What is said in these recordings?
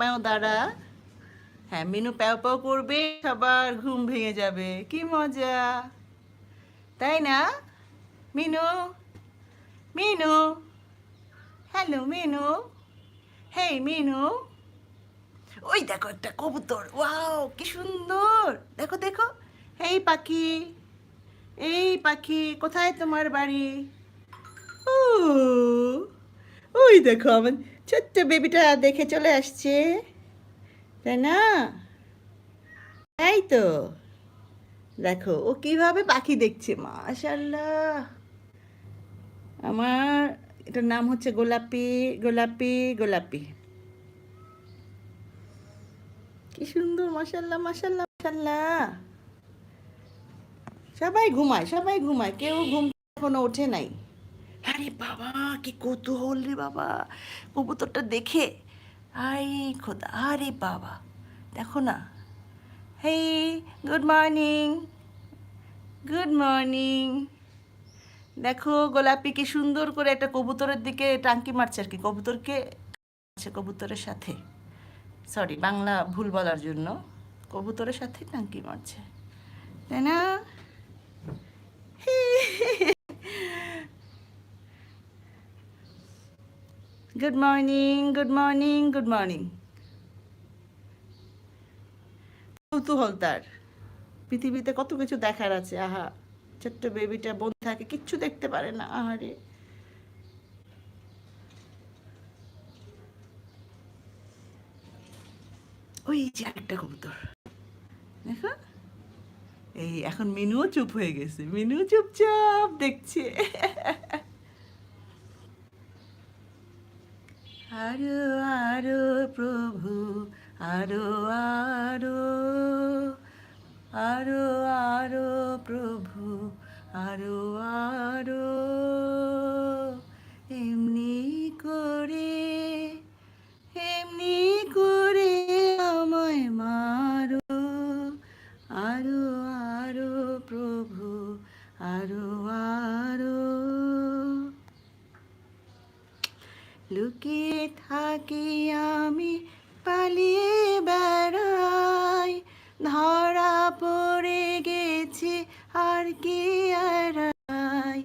প্যাও দাঁড়া। হ্যাঁ মিনু প্যাও প্যাও করবে, সবার ঘুম ভেঙে যাবে। কি মজা। তাই না? মিনু মিনু। হ্যালো, মিনু। হেই, মিনু। ওই দেখো একটা কবুতর। ওয়াও, কি সুন্দর। দেখো দেখো। এই পাখি। এই পাখি, কোথায় তোমার বাড়ি? ও। ওই দেখো আমার ছোট্ট বেবিটা দেখে চলে আসছে। তাই না? তাই তো। দেখো, ও কীভাবে পাখি দেখছে মাশাল্লাহ আমার এটার নাম হচ্ছে গোলাপি গোলাপি গোলাপি। কি সুন্দর মাশাল্লাহ মাশাল্লাহ মাশাল্লাহ সবাই ঘুমায় সবাই ঘুমায়, কেউ ঘুম এখনও ওঠে নাই। আরে বাবা, কি কৌতূহল রে বাবা। কবুতরটা দেখে, আই খোদা, আরে বাবা। দেখো না। Hey, good morning. Good morning. দেখো গোলাপি কি সুন্দর করে একটা কবুতরের দিকে টাঙ্কি মারছে আর কি, কবুতরকে আছে কবুতরের সাথে। সরি বাংলা ভুল বলার জন্য। কবুতরের সাথে টাঙ্কি মারছে। তাই না? Good morning good morning good morning কৌতূহল তার পৃথিবীতে কত কিছু দেখার আছে, আহা। ছোট্ট বেবিটা বোন থাকে, কিচ্ছু দেখতে পারে না, আহারে। ওই যে আরেকটা কবুতর। দেখো। এই, এখন মিনুও চুপ হয়ে গেছে মিনু চুপচাপ দেখছে। আরও আরও প্রভু আরও আরও আরও আরও প্রভু আরও আরও। লুকিয়ে থাকি আমি পালিয়ে বেড়াই। ধরা পড়ে গেছি আর কি এড়াই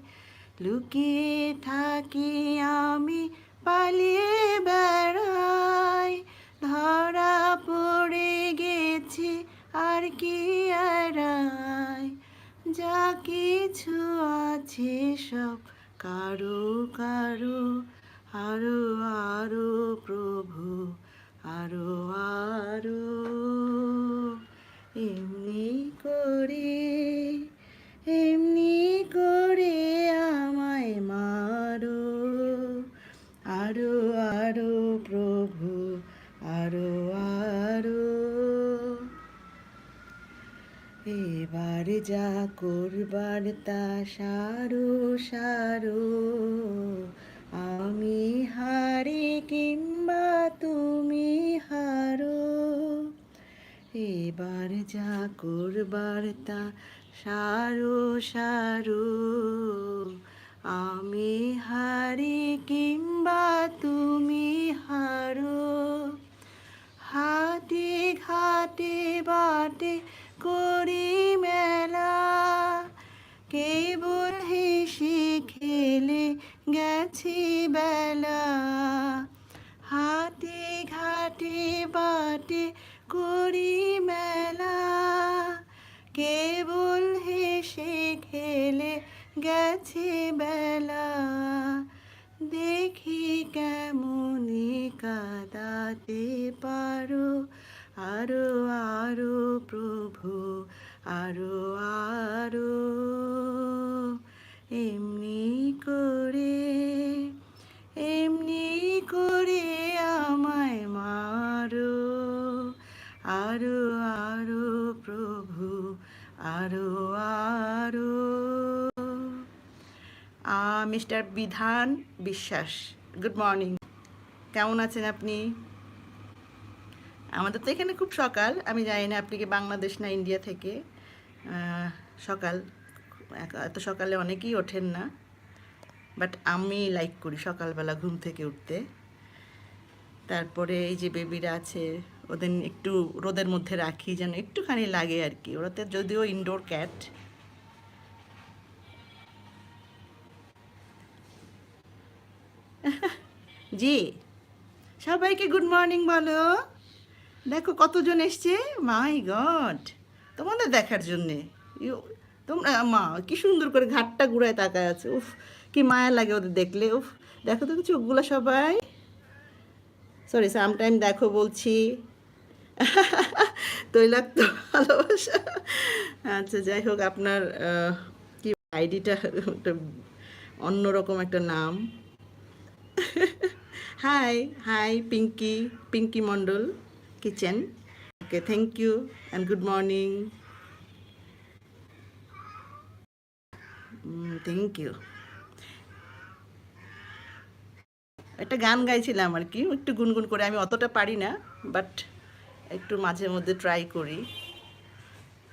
লুকিয়ে থাকি আমি পালিয়ে বেড়াই। ধরা পড়ে গেছি আর কি এড়াই যা কিছু আছে সব কারও কারও আরও আরও প্রভু, আরও আরও। এমনি করে এমনি করে আমায় মারো। আরও আরও প্রভু, আরও আরও। এবার যা করবার তা সারো সারো। আমি হারি কিংবা তুমি হারো, এবার যা করবার তা সারো সারো। আমি হারি কিংবা তুমি হারো, হাতে ঘাটে বাটে করি মেলা। কেবল হেসে খেলে গেছি বেলা। হাতে ঘাটে বাটে করি মেলা। কেবল হেসে খেলে গেছে বেলা। দেখি কেমনি কাদাতে পারো। আরও আরও প্রভু, আরও আরও। এমনি মিস্টার বিধান বিশ্বাস। গুড মর্নিং কেমন আছেন আপনি? আমাদের তো এখানে খুব সকাল। আমি জানি না আপনি কি বাংলাদেশ না ইন্ডিয়া থেকে? সকাল। এত সকালে অনেকেই ওঠেন না। বাট আমি লাইক করি সকালবেলা ঘুম থেকে উঠতে। তারপরে এই যে বেবিরা আছে, ওদের একটু রোদের মধ্যে রাখি যেন একটুখানি লাগে আর কি। ওরা তো যদিও ইনডোর ক্যাট জি। সবাইকে গুড মর্নিং বলো। দেখো কতজন এসছে? মাই গড তোমাদের দেখার জন্যে। তোমরা, মা, কি সুন্দর করে ঘাটটা ঘুরায় তাকায় আছে। উফ, কি মায়া লাগে ওদের দেখলে। উফ, দেখো তো চোখগুলো সবাই। সরি সামটাইম দেখো বলছি। তৈলাক্ত ভালোবাসা। আচ্ছা যাই হোক, আপনার কি, আইডিটা অন্যরকম একটা নাম। Hi hi Pinky Pinky Mondal kitchen okay thank you and good morning thank you একটা গান গাইছিলাম আর কি, একটু গুনগুন করে, আমি অতটা পারি না বাট একটু মাঝে মধ্যে ট্রাই করি।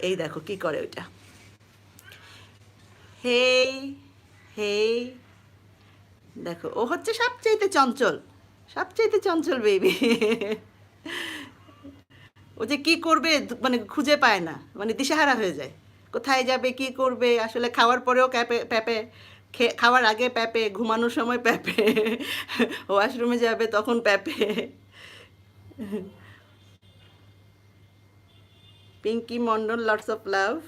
এই দেখো, কি করে ওইটা? হেই হেই দেখো, ও হচ্ছে সবচাইতে চঞ্চল। সবচাইতে চঞ্চল বেবি ও যে কি করবে মানে খুঁজে পায় না মানে দিশেহারা হয়ে যায়। কোথায় যাবে, কি করবে, আসলে খাওয়ার পরেও প্যাপে, খে- খাওয়ার আগে প্যাপে, ঘুমানোর সময় প্যাপে, ওয়াশরুমে যাবে তখন প্যাপে। Pinky Mondal lots of love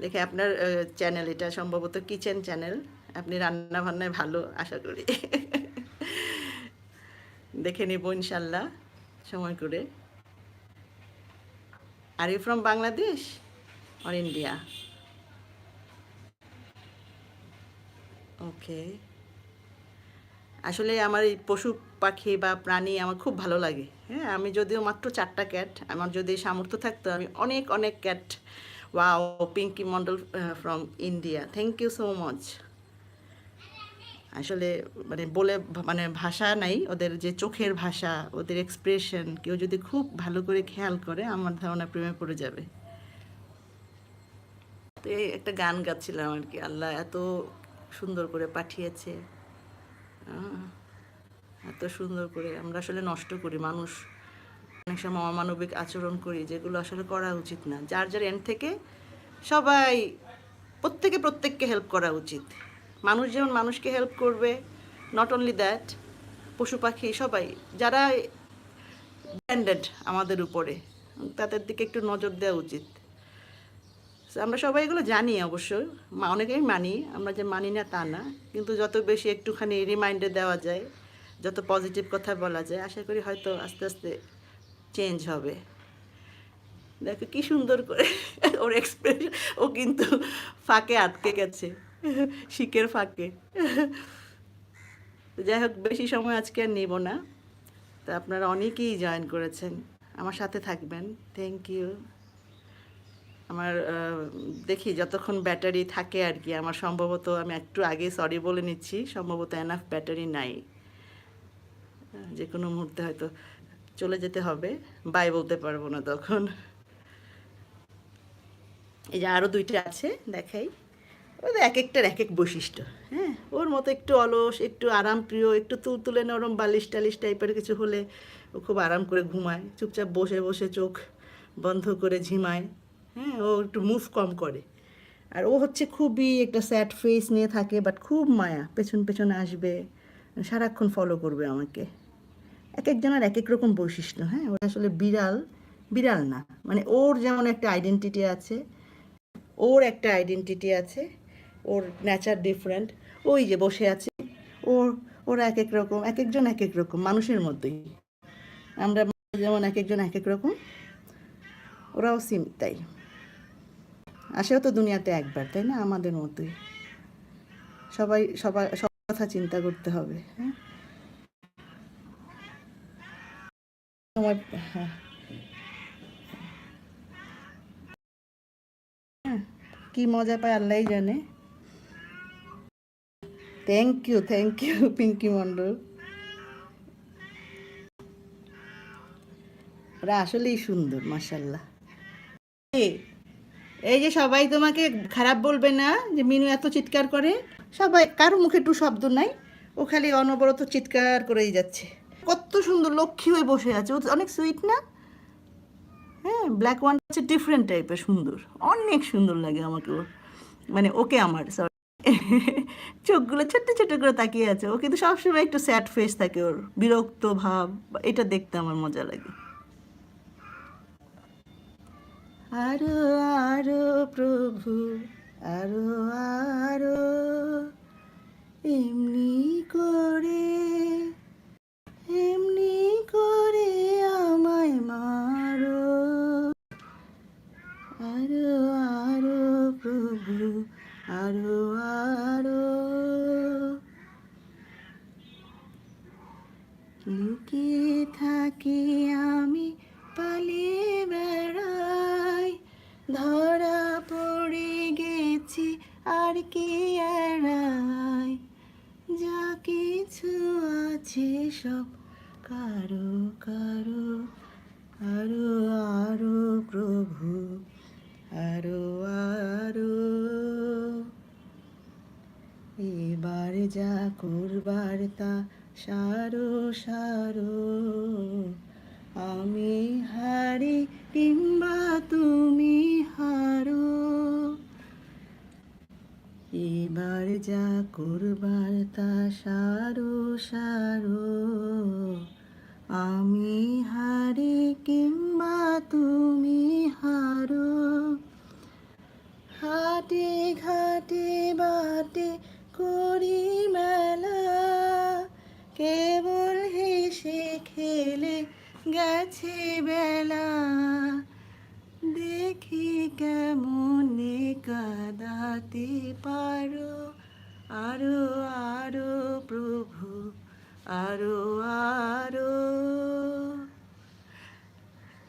দেখে আপনার চ্যানেল এটা, সম্ভবত কিচেন চ্যানেল আপনি রান্না বান্নায় ভালো, আশা করি। দেখে নেব ইনশাল্লাহ, সময় করে। Are you from Bangladesh or India okay আসলে আমার এই পশু পাখি বা প্রাণী আমার খুব ভালো লাগে। হ্যাঁ আমি যদিও মাত্র চারটা ক্যাট আমার যদি সামর্থ্য থাকতো আমি অনেক অনেক cat wow Pinky Mondal from India thank you so much আসলে মানে বলে মানে ভাষা নাই, ওদের যে চোখের ভাষা, ওদের এক্সপ্রেশন কেউ যদি খুব ভালো করে খেয়াল করে, আমার ধারণা প্রেমে পড়ে যাবে। তো এই একটা গান গাচ্ছিলাম আর কি, আল্লাহ এত সুন্দর করে পাঠিয়েছে। এত সুন্দর করে, আমরা আসলে নষ্ট করি মানুষ। অনেক সময় অমানবিক আচরণ করি, যেগুলো আসলে করা উচিত না। যার যার এন্ড থেকে সবাই, প্রত্যেকে প্রত্যেককে হেল্প করা উচিত। মানুষ যেমন মানুষকে হেল্প করবে নট অনলি দ্যাট পশু পাখি সবাই, যারা ব্র্যান্ডেড আমাদের উপরে, তাদের দিকে একটু নজর দেওয়া উচিত। আমরা সবাই এগুলো জানি অবশ্য অনেকেই মানি, আমরা যে মানি না তা না, কিন্তু যত বেশি একটুখানি রিমাইন্ডার দেওয়া যায়, যত পজিটিভ কথা বলা যায়, আশা করি হয়তো আস্তে আস্তে চেঞ্জ হবে। দেখো কি সুন্দর করে ওর এক্সপ্রেশন ও কিন্তু ফাঁকে আটকে গেছে। শিকের ফাঁকে। যাই হোক, বেশি সময় আজকে আর নেব না। তা আপনারা অনেকেই জয়েন করেছেন। আমার সাথে থাকবেন। থ্যাংক ইউ আমার দেখি যতক্ষণ ব্যাটারি থাকে আর কি, আমার সম্ভবত আমি একটু আগে সরি বলে নিচ্ছি, সম্ভবত এনাফ ব্যাটারি নাই। যে কোনো মুহূর্তে হয়তো চলে যেতে হবে। বাই বলতে পারব না তখন। এই যে আরও দুইটা আছে, দেখাই। ওদের এক একটার এক এক বৈশিষ্ট্য হ্যাঁ? ওর মতো একটু অলস, একটু আরাম প্রিয় একটু তুলতুলে নরম বালিশ টালিশ টাইপের কিছু হলে ও খুব আরাম করে ঘুমায়, চুপচাপ বসে বসে চোখ বন্ধ করে ঝিমায় হ্যাঁ? ও একটু মুভ কম করে। আর ও হচ্ছে খুবই একটা স্যাড ফেস নিয়ে থাকে বাট খুব মায়া, পেছন পেছনে আসবে, সারাক্ষণ ফলো করবে আমাকে। এক একজনের এক এক রকম বৈশিষ্ট্য হ্যাঁ? ওটা আসলে বিড়াল বিড়াল না মানে ওর যেমন একটা আইডেন্টিটি আছে, ওর একটা আইডেন্টিটি আছে ওর নেচার ডিফারেন্ট ওই যে বসে আছে ওর ওরা এক এক রকম এক একজন এক এক রকম মানুষের মধ্যেই আমরা যেমন এক একজন এক এক রকম ওরাও সিম তাই। আসেও তো দুনিয়াতে একবার তাই না? আমাদের মতোই। সবাই সবাই সব কথা চিন্তা করতে হবে হ্যাঁ? হ্যাঁ। হ্যাঁ, কি মজা পায় আল্লাহ জানে। Thank you thank you Pinky Mondal ওরা আসলেই সুন্দর মাসাল্লাহ এই যে সবাই তোমাকে খারাপ বলবে না যে মিনু এত চিৎকার করে? সবাই, কারও মুখে একটু শব্দ নাই, ও খালি অনবরত চিৎকার করেই যাচ্ছে। কত সুন্দর লক্ষ্মী হয়ে বসে আছে, ও অনেক সুইট না? হ্যাঁ ব্ল্যাক ওয়ান হচ্ছে ডিফারেন্ট টাইপের সুন্দর, অনেক সুন্দর লাগে আমাকে মানে ওকে আমার সরি চোখগুলো, ছোট্ট ছোট্ট করে তাকিয়ে আছে। ও কিন্তু সবসময় একটু স্যাড ফেস থাকে ওর। বিরক্ত ভাব, এটা দেখতে আমার মজা লাগে। আরও আরও প্রভু, আরও আরও এমনি আর কি এড়াই যা কিছু আছে সব কারও কারও। আরও আরও প্রভু, আরও আরও। এবার যা করবার তা সারো সারো। আমি হারি কিংবা তুমি হারো। এবার যা করবার তা সারো সারো। আমি হারি কিংবা তুমি হারো। হাটে ঘাটে বাটে করি মেলা। কেবল হেসে খেলে গেছে বেলা। দেখি কেমনে কাদাতে পারো। আরও আরও প্রভু, আরও আরও।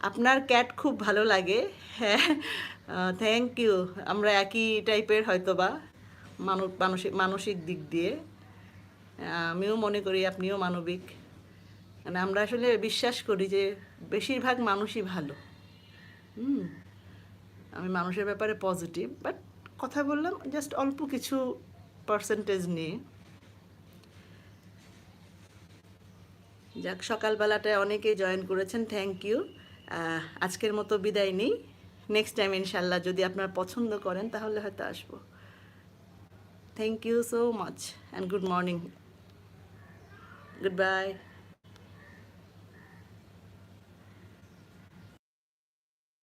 আপনার ক্যাট খুব ভালো লাগে হ্যাঁ। থ্যাংক ইউ আমরা একই টাইপের হয়তো বা মানসিক মানসিক দিক দিয়ে। আমিও মনে করি আপনিও মানবিক। মানে আমরা আসলে বিশ্বাস করি যে, বেশিরভাগ মানুষই ভালো। হুম। আমি মানুষের ব্যাপারে পজিটিভ বাট কথা বললাম জাস্ট অল্প কিছু পার্সেন্টেজ নিয়ে। যাক, সকালবেলাটায় অনেকেই জয়েন করেছেন থ্যাংক ইউ আজকের মতো বিদায় নেই। নেক্সট টাইম ইনশাল্লাহ যদি আপনারা পছন্দ করেন, তাহলে হয়তো আসব। Thank you so much and good morning good bye